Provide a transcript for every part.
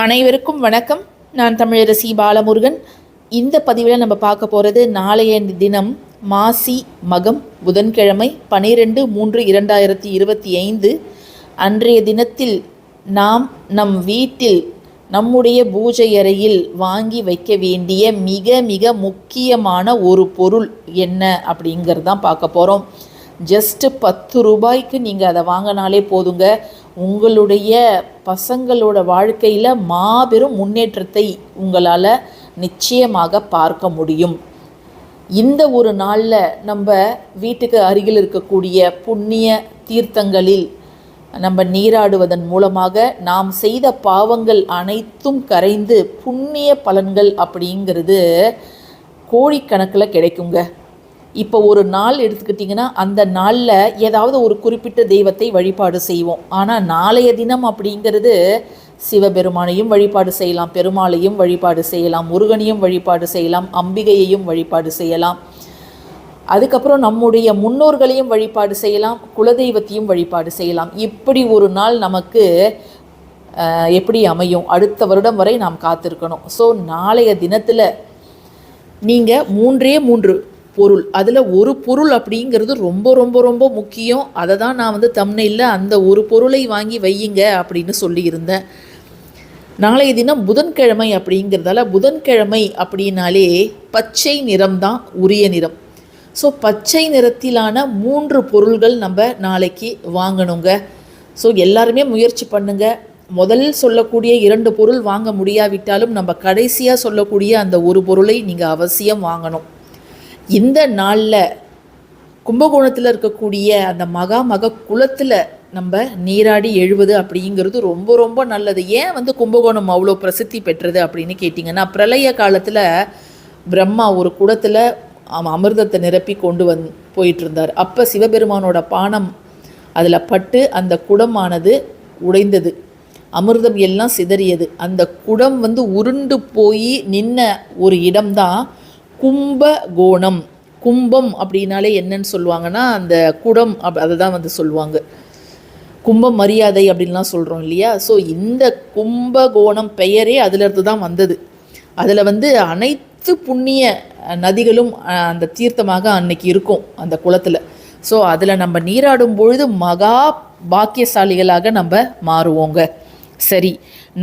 அனைவருக்கும் வணக்கம். நான் தமிழரசி பாலமுருகன். இந்த பதிவில் நம்ம பார்க்க போகிறது நாளைய தினம் மாசி மகம் புதன்கிழமை பனிரெண்டு மூன்று இரண்டாயிரத்தி இருபத்தி ஐந்து. அன்றைய தினத்தில் நாம் நம் வீட்டில் நம்முடைய பூஜை அறையில் வாங்கி வைக்க வேண்டிய மிக மிக முக்கியமான ஒரு பொருள் என்ன அப்படிங்கிறது தான் பார்க்க போகிறோம் ஜஸ்ட்டு பத்து ரூபாய்க்கு நீங்கள் அதை வாங்கினாலே போதுங்க. உங்களுடைய பசங்களோட வாழ்க்கையில் மாபெரும் முன்னேற்றத்தை உங்களால் நிச்சயமாக பார்க்க முடியும். இந்த ஒரு நாளில் நம்ம வீட்டுக்கு அருகில் இருக்கக்கூடிய புண்ணிய தீர்த்தங்களில் நம்ம நீராடுவதன் மூலமாக நாம் செய்த பாவங்கள் அனைத்தும் கரைந்து புண்ணிய பலன்கள் அப்படிங்கிறது கோடிக்கணக்கில் கிடைக்குங்க. இப்போ ஒரு நாள் எடுத்துக்கிட்டிங்கன்னா அந்த நாளில் ஏதாவது ஒரு குறிப்பிட்ட தெய்வத்தை வழிபாடு செய்வோம். ஆனால் நாளைய தினம் அப்படிங்கிறது சிவபெருமானையும் வழிபாடு செய்யலாம் பெருமாளையும் வழிபாடு செய்யலாம் முருகனையும் வழிபாடு செய்யலாம் அம்பிகையையும் வழிபாடு செய்யலாம். அதுக்கப்புறம் நம்முடைய முன்னோர்களையும் வழிபாடு செய்யலாம் குலதெய்வத்தையும் வழிபாடு செய்யலாம். இப்படி ஒரு நாள் நமக்கு எப்படி அமையும்? அடுத்த வருடம் வரை நாம் காத்திருக்கணும். ஸோ நாளைய தினத்தில் நீங்கள் மூன்றே மூன்று பொருள். அதில் ஒரு பொருள் அப்படிங்கிறது ரொம்ப ரொம்ப ரொம்ப முக்கியம். அதை தான் நான் வந்து தம்னையில் அந்த ஒரு பொருளை வாங்கி வையுங்க அப்படின்னு சொல்லியிருந்தேன். நாளைய தினம் புதன்கிழமை அப்படிங்கிறதால புதன்கிழமை அப்படின்னாலே பச்சை நிறம் தான் உரிய நிறம். ஸோ பச்சை நிறத்திலான மூன்று பொருள்கள் நம்ம நாளைக்கு வாங்கணுங்க. ஸோ எல்லாருமே முயற்சி பண்ணுங்க. முதல் சொல்லக்கூடிய இரண்டு பொருள் வாங்க முடியாவிட்டாலும் நம்ம கடைசியாக சொல்லக்கூடிய அந்த ஒரு பொருளை நீங்கள் அவசியம் வாங்கணும். இந்த நாளில் கும்பகோணத்தில் இருக்கக்கூடிய அந்த மகா மக குளத்தில் நம்ம நீராடி எழுவது அப்படிங்கிறது ரொம்ப ரொம்ப நல்லது. ஏன் வந்து கும்பகோணம் அவ்வளோ பிரசித்தி பெற்றது அப்படின்னு கேட்டிங்கன்னா பிரளய காலத்தில் பிரம்மா ஒரு குடத்தில் அமிர்தத்தை நிரப்பி கொண்டு வந் போயிட்டு இருந்தார் அப்போ சிவபெருமானோட பானம் அதில் பட்டு அந்த குடமானது உடைந்தது. அமிர்தம் எல்லாம் சிதறியது. அந்த குடம் வந்து உருண்டு போய் நின்ன ஒரு இடம்தான் கும்பகோணம். கும்பம் அப்படின்னாலே என்னன்னு சொல்லுவாங்கன்னா அந்த குடம் அப் அதை தான் வந்து சொல்லுவாங்க. கும்ப மரியாதை அப்படின்லாம் சொல்கிறோம் இல்லையா? ஸோ இந்த கும்பகோணம் பெயரே அதிலிருந்து தான் வந்தது. அதில் வந்து அனைத்து புண்ணிய நதிகளும் அந்த தீர்த்தமாக அன்னைக்கு இருக்கும் அந்த குளத்தில். ஸோ அதில் நம்ம நீராடும் பொழுது மகா பாக்கியசாலிகளாக நம்ம மாறுவோங்க. சரி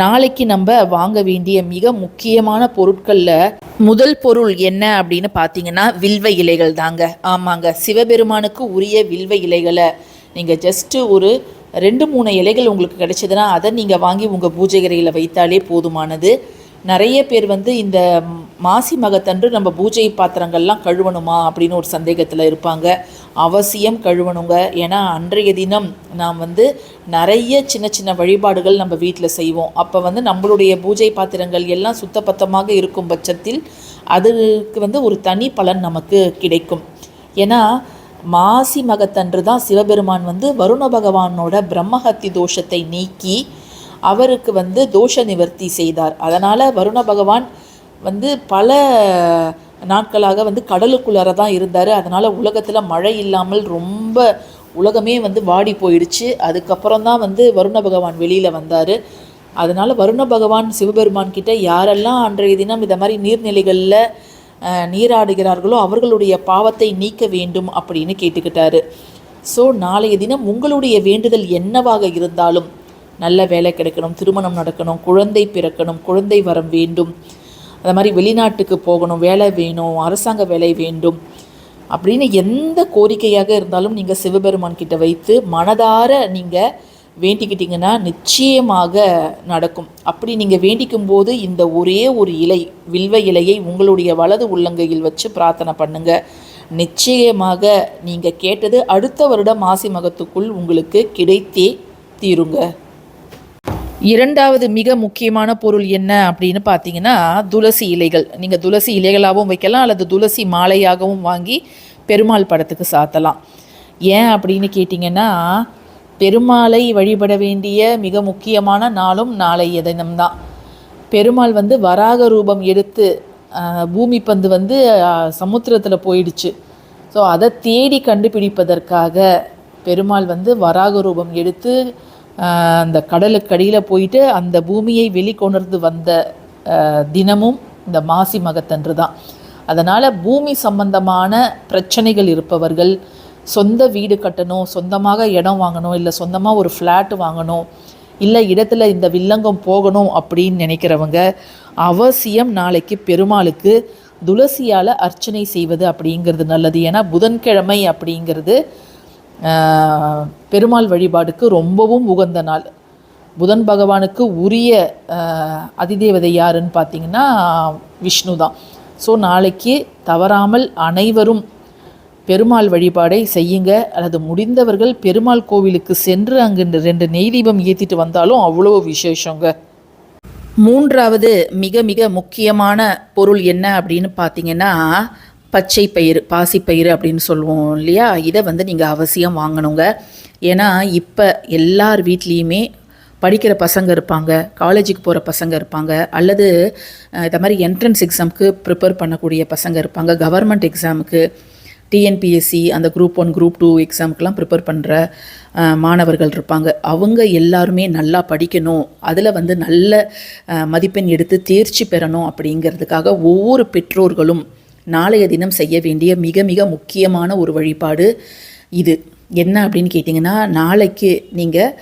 நாளைக்கு நம்ம வாங்க வேண்டிய மிக முக்கியமான பொருட்களில் முதல் பொருள் என்ன அப்படின்னு பார்த்தீங்கன்னா வில்வ இலைகள் தாங்க. ஆமாங்க சிவபெருமானுக்கு உரிய வில்வ இலைகளை. நீங்கள் ஜஸ்ட்டு ஒரு ரெண்டு மூணு இலைகள் உங்களுக்கு கிடைச்சதுன்னா அதை நீங்கள் வாங்கி உங்கள் பூஜை அறையில் வைத்தாலே போதுமானது. நிறைய பேர் வந்து இந்த மாசி மகத்தன்று நம்ம பூஜை பாத்திரங்கள்லாம் கழுவணுமா அப்படின்னு ஒரு சந்தேகத்தில் இருப்பாங்க. அவசியம் கழுவணுங்க. ஏன்னா அன்றைய தினம் நாம் வந்து நிறைய சின்ன சின்ன வழிபாடுகள் நம்ம வீட்டில் செய்வோம். அப்போ வந்து நம்மளுடைய பூஜை பாத்திரங்கள் எல்லாம் சுத்தபத்தமாக இருக்கும் பட்சத்தில் அதுக்கு வந்து ஒரு தனி பலன் நமக்கு கிடைக்கும். ஏன்னா மாசி மகத்தன்று தான் சிவபெருமான் வந்து வருண பகவானோட பிரம்மஹத்தி தோஷத்தை நீக்கி அவருக்கு வந்து தோஷ நிவர்த்தி செய்தார். அதனால் வருண பகவான் வந்து பல நாட்களாக வந்து கடலுக்குள்ளார தான் இருந்தார். அதனால் உலகத்தில் மழை இல்லாமல் ரொம்ப உலகமே வந்து வாடி போயிடுச்சு. அதுக்கப்புறம் தான் வந்து வருண பகவான் வெளியில் வந்தார். அதனால் வருண பகவான் சிவபெருமான் கிட்ட யாரெல்லாம் அன்றைய தினம் இந்த மாதிரி நீர்நிலைகளில் நீராடுகிறார்களோ அவர்களுடைய பாவத்தை நீக்க வேண்டும் அப்படின்னு கேட்டுக்கிட்டாரு. ஸோ நாளைய தினம் உங்களுடைய வேண்டுதல் என்னவாக இருந்தாலும் நல்ல வேலை கிடைக்கணும் திருமணம் நடக்கணும் குழந்தை பிறக்கணும் குழந்தை வரம் வேண்டும். அது மாதிரி வெளிநாட்டுக்கு போகணும் வேலை வேணும் அரசாங்க வேலை வேண்டும் அப்படின்னு எந்த கோரிக்கையாக இருந்தாலும் நீங்கள் சிவபெருமான் கிட்ட வைத்து மனதார நீங்கள் வேண்டிக்கிட்டிங்கன்னா நிச்சயமாக நடக்கும். அப்படி நீங்கள் வேண்டிக்கும் போது இந்த ஒரே ஒரு இலை வில்வ இலையை உங்களுடைய வலது உள்ளங்கையில் வச்சு பிரார்த்தனை பண்ணுங்க. நிச்சயமாக நீங்கள் கேட்டது அடுத்த வருடம் மாசி மகத்துக்குள் உங்களுக்கு கிடைத்தே தீருங்க. இரண்டாவது மிக முக்கியமான பொருள் என்ன அப்படின்னு பார்த்தீங்கன்னா துளசி இலைகள். நீங்கள் துளசி இலைகளாகவும் வைக்கலாம் அல்லது துளசி மாலையாகவும் வாங்கி பெருமாள் படத்துக்கு சாத்தலாம். ஏன் அப்படின்னு கேட்டிங்கன்னா பெருமாளை வழிபட வேண்டிய மிக முக்கியமான நாளும் நாளைய தினம்தான் பெருமாள் வந்து வராக ரூபம் எடுத்து பூமி பந்து வந்து சமுத்திரத்தில் போயிடுச்சு. ஸோ அதை தேடி கண்டுபிடிப்பதற்காக பெருமாள் வந்து வராக ரூபம் எடுத்து அந்த அந்த கடலுக்கடியில் போயிட்டு அந்த பூமியை வெளிக்கொணர்ந்து வந்த தினமும் இந்த மாசி மகத்தன்று தான். அதனால் பூமி சம்பந்தமான பிரச்சனைகள் இருப்பவர்கள் சொந்த வீடு கட்டணும் சொந்தமாக இடம் வாங்கணும் இல்லை சொந்தமாக ஒரு ஃப்ளாட் வாங்கணும் இல்லை இடத்துல இந்த வில்லங்கம் போகணும் அப்படின்னு நினைக்கிறவங்க அவசியம் நாளைக்கு பெருமாளுக்கு துளசியால் அர்ச்சனை செய்வது அப்படிங்கிறது நல்லது. ஏன்னா புதன்கிழமை அப்படிங்கிறது பெருமாள் வழிபாடுக்கு ரொம்பவும் உகந்த நாள். புதன் பகவானுக்கு உரிய அதிதேவதை யாருன்னு பார்த்தீங்கன்னா விஷ்ணு தான் ஸோ நாளைக்கு தவறாமல் அனைவரும் பெருமாள் வழிபாடை செய்யுங்க. அல்லது முடிந்தவர்கள் பெருமாள் கோவிலுக்கு சென்று அங்கு ரெண்டு நெய் தீபம் ஏற்றிட்டு வந்தாலும் அவ்வளோ விசேஷங்க. மூன்றாவது மிக மிக முக்கியமான பொருள் என்ன அப்படின்னு பார்த்தீங்கன்னா பச்சை பயிறு பாசிப்பயிறு அப்படின்னு சொல்லுவோம் இல்லையா? இதை வந்து நீங்கள் அவசியம் வாங்கணுங்க. ஏன்னா இப்போ எல்லார் வீட்லேயுமே படிக்கிற பசங்க இருப்பாங்க காலேஜுக்கு போகிற பசங்க இருப்பாங்க அல்லது இந்த மாதிரி என்ட்ரன்ஸ் எக்ஸாமுக்கு ப்ரிப்பேர் பண்ணக்கூடிய பசங்க இருப்பாங்க கவர்மெண்ட் எக்ஸாமுக்கு டிஎன்பிஎஸ்சி அந்த குரூப் ஒன் குரூப் டூ எக்ஸாமுக்கெலாம் ப்ரிப்பேர் பண்ணுற மாணவர்கள் இருப்பாங்க. அவங்க எல்லாருமே நல்லா படிக்கணும். அதில் வந்து நல்ல மதிப்பெண் எடுத்து தேர்ச்சி பெறணும் அப்படிங்கிறதுக்காக ஒவ்வொரு பெற்றோர்களும் நாளைய தினம் செய்ய வேண்டிய மிக மிக முக்கியமான ஒரு வழிபாடு இது. என்ன அப்படின்னு கேட்டிங்கன்னா நாளைக்கு நீங்கள்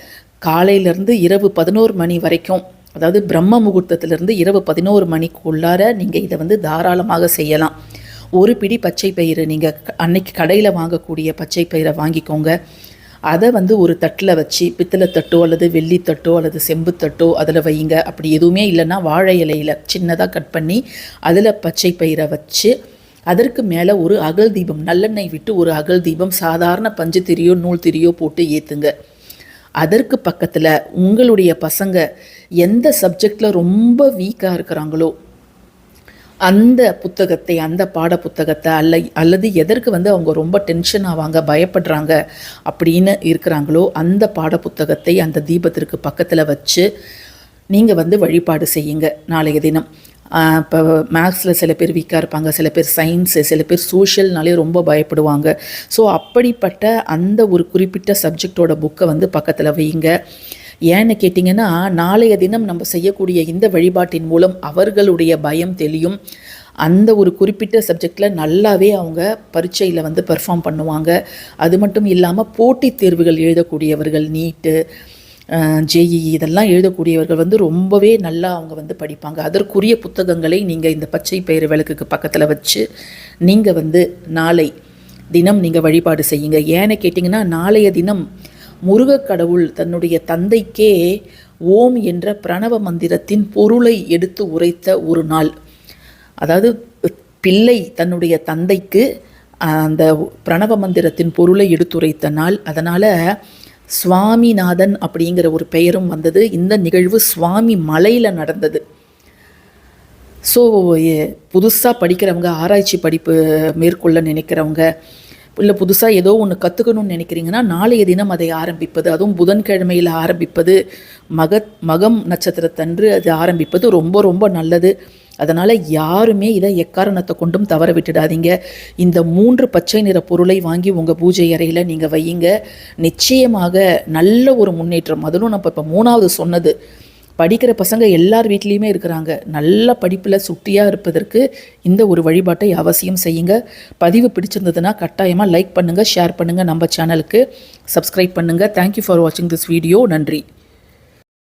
காலையிலேருந்து இரவு பதினோரு மணி வரைக்கும் அதாவது பிரம்ம முகூர்த்தத்திலிருந்து இரவு பதினோரு மணிக்குள்ளார நீங்கள் இதை வந்து தாராளமாக செய்யலாம். ஒரு பிடி பச்சை பயிறு நீங்கள் அன்னைக்கு கடையில் வாங்கக்கூடிய பச்சை பயிரை வாங்கிக்கோங்க. அதை வந்து ஒரு தட்டில் வச்சு பித்தளை தட்டோ அல்லது வெள்ளி தட்டோ அல்லது செம்பு தட்டோ அதில் வைங்க அப்படி எதுவுமே இல்லைன்னா வாழை இலையில் சின்னதாக கட் பண்ணி அதில் பச்சை பயிரை வச்சு அதற்கு மேலே ஒரு அகல் தீபம் நல்லெண்ணெய் விட்டு ஒரு அகல் தீபம் சாதாரண பஞ்சு திரியோ நூல் திரியோ போட்டு ஏற்றுங்க அதற்கு பக்கத்தில் உங்களுடைய பசங்க எந்த சப்ஜெக்டில் ரொம்ப வீக்காக இருக்கிறாங்களோ அந்த புத்தகத்தை அந்த பாட புத்தகத்தை அல்ல அல்லது எதற்கு வந்து அவங்க ரொம்ப டென்ஷன் ஆவாங்க பயப்படுறாங்க அப்படின்னு இருக்கிறாங்களோ அந்த பாட புத்தகத்தை அந்த தீபத்திற்கு பக்கத்தில் வச்சு நீங்கள் வந்து வழிபாடு செய்யுங்க. நாளைய தினம் இப்போ மேக்ஸில் சில பேர் வீக்காக இருப்பாங்க சில பேர் சயின்ஸு சில பேர் சோஷியல்னாலே ரொம்ப பயப்படுவாங்க. ஸோ அப்படிப்பட்ட அந்த ஒரு குறிப்பிட்ட சப்ஜெக்டோட புக்கை வந்து பக்கத்தில் வைங்க. ஏன்னு கேட்டிங்கன்னா நாளைய தினம் நம்ம செய்யக்கூடிய இந்த வழிபாட்டின் மூலம் அவர்களுடைய பயம் தெளியும். அந்த ஒரு குறிப்பிட்ட சப்ஜெக்டில் நல்லாவே அவங்க பரீட்சையில் வந்து பெர்ஃபார்ம் பண்ணுவாங்க. அது மட்டும் இல்லாமல் போட்டித் தேர்வுகள் எழுதக்கூடியவர்கள் நீட்டு ஜேஇஇ இதெல்லாம் எழுதக்கூடியவர்கள் வந்து ரொம்பவே நல்லா அவங்க வந்து படிப்பாங்க. அதற்குரிய புத்தகங்களை நீங்கள் இந்த பச்சை பயிறு விளக்குக்கு பக்கத்தில் வச்சு நீங்கள் வந்து நாளை தினம் நீங்கள் வழிபாடு செய்யுங்க. ஏன்னு கேட்டிங்கன்னா நாளைய தினம் முருகக் கடவுள் தன்னுடைய தந்தைக்கே ஓம் என்ற பிரணவ மந்திரத்தின் பொருளை எடுத்து உரைத்த ஒரு நாள். அதாவது பிள்ளை தன்னுடைய தந்தைக்கு அந்த பிரணவ மந்திரத்தின் பொருளை எடுத்துரைத்த நாள். அதனால் சுவாமிநாதன் அப்படிங்கிற ஒரு பெயரும் வந்தது. இந்த நிகழ்வு சுவாமி மலையில் நடந்தது. ஸோ புதுசாக படிக்கிறவங்க ஆராய்ச்சி படிப்பு மேற்கொள்ள நினைக்கிறவங்க இல்லை புதுசாக ஏதோ ஒன்று கற்றுக்கணும்னு நினைக்கிறீங்கன்னா நாளைய தினம் அதை ஆரம்பிப்பது அதுவும் புதன்கிழமையில் ஆரம்பிப்பது மகத் மகம் நட்சத்திரத்தன்று அது ஆரம்பிப்பது ரொம்ப ரொம்ப நல்லது. அதனால் யாருமே இதை எக்காரணத்தை கொண்டும் தவற விட்டுடாதீங்க. இந்த மூன்று பச்சை நிற பொருளை வாங்கி உங்கள் பூஜை அறையில் நீங்கள் வையுங்க. நிச்சயமாக நல்ல ஒரு முன்னேற்றம். அதுவும் நம்ம இப்போ மூணாவது சொன்னது. படிக்கிற பசங்க எல்லார் வீட்லேயுமே இருக்கிறாங்க. நல்ல படிப்பில் சுட்டியாக இருப்பதற்கு இந்த ஒரு வழிபாட்டை அவசியம் செய்யுங்க. பதிவு பிடிச்சிருந்ததுன்னா கட்டாயமாக லைக் பண்ணுங்கள் ஷேர் பண்ணுங்கள் நம்ம சேனலுக்கு சப்ஸ்கிரைப் பண்ணுங்கள் தேங்க்யூ ஃபார் வாட்சிங் திஸ் வீடியோ நன்றி.